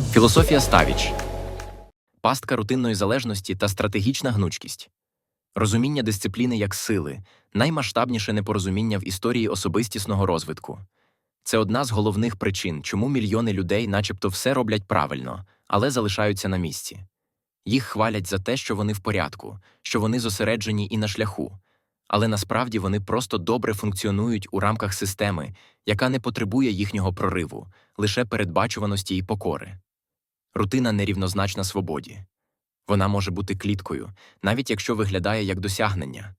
Філософія Ставіч пастка рутинної залежності та стратегічна гнучкість. Розуміння дисципліни як сили наймасштабніше непорозуміння в історії особистісного розвитку. Це одна з головних причин, чому мільйони людей, начебто, все роблять правильно, але залишаються на місці. Їх хвалять за те, що вони в порядку, що вони зосереджені і на шляху, але насправді вони просто добре функціонують у рамках системи, яка не потребує їхнього прориву, лише передбачуваності і покори. Рутина нерівнозначна свободі. Вона може бути кліткою, навіть якщо виглядає як досягнення.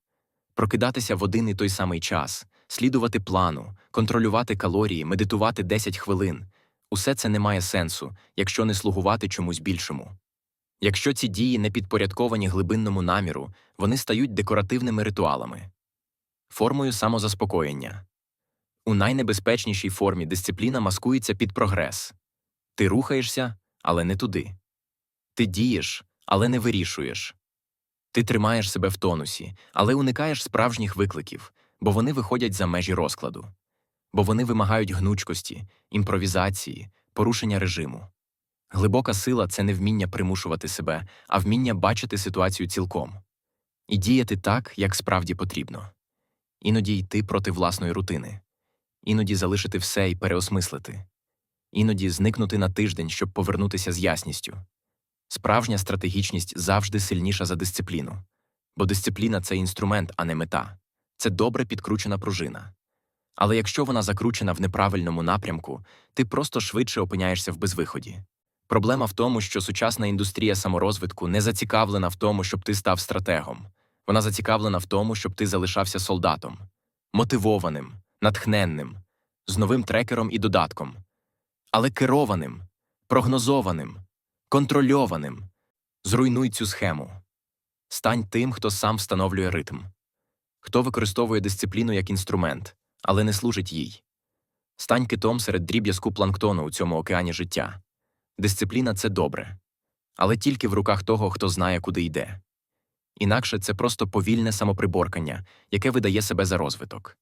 Прокидатися в один і той самий час, слідувати плану, контролювати калорії, медитувати 10 хвилин усе це не має сенсу, якщо не слугувати чомусь більшому. Якщо ці дії не підпорядковані глибинному наміру, вони стають декоративними ритуалами, формою самозаспокоєння. У найнебезпечнішій формі дисципліна маскується під прогрес. Ти рухаєшся, але не туди. Ти дієш, але не вирішуєш. Ти тримаєш себе в тонусі, але уникаєш справжніх викликів, бо вони виходять за межі розкладу, бо вони вимагають гнучкості, імпровізації, порушення режиму. Глибока сила це не вміння примушувати себе, а вміння бачити ситуацію цілком і діяти так, як справді потрібно. Іноді йти проти власної рутини, іноді залишити все і переосмислити, іноді зникнути на тиждень, щоб повернутися з ясністю. Справжня стратегічність завжди сильніша за дисципліну, бо дисципліна це інструмент, а не мета. Це добре підкручена пружина. Але якщо вона закручена в неправильному напрямку, ти просто швидше опиняєшся в безвиході. Проблема в тому, що сучасна індустрія саморозвитку не зацікавлена в тому, щоб ти став стратегом. Вона зацікавлена в тому, щоб ти залишався солдатом, мотивованим, натхненним, з новим трекером і додатком, але керованим, прогнозованим, контрольованим. Зруйнуй цю схему. Стань тим, хто сам встановлює ритм, хто використовує дисципліну як інструмент, але не служить їй. Стань китом серед дріб'язку планктону у цьому океані життя. Дисципліна це добре, але тільки в руках того, хто знає, куди йде. Інакше це просто повільне самоприборкання, яке видає себе за розвиток.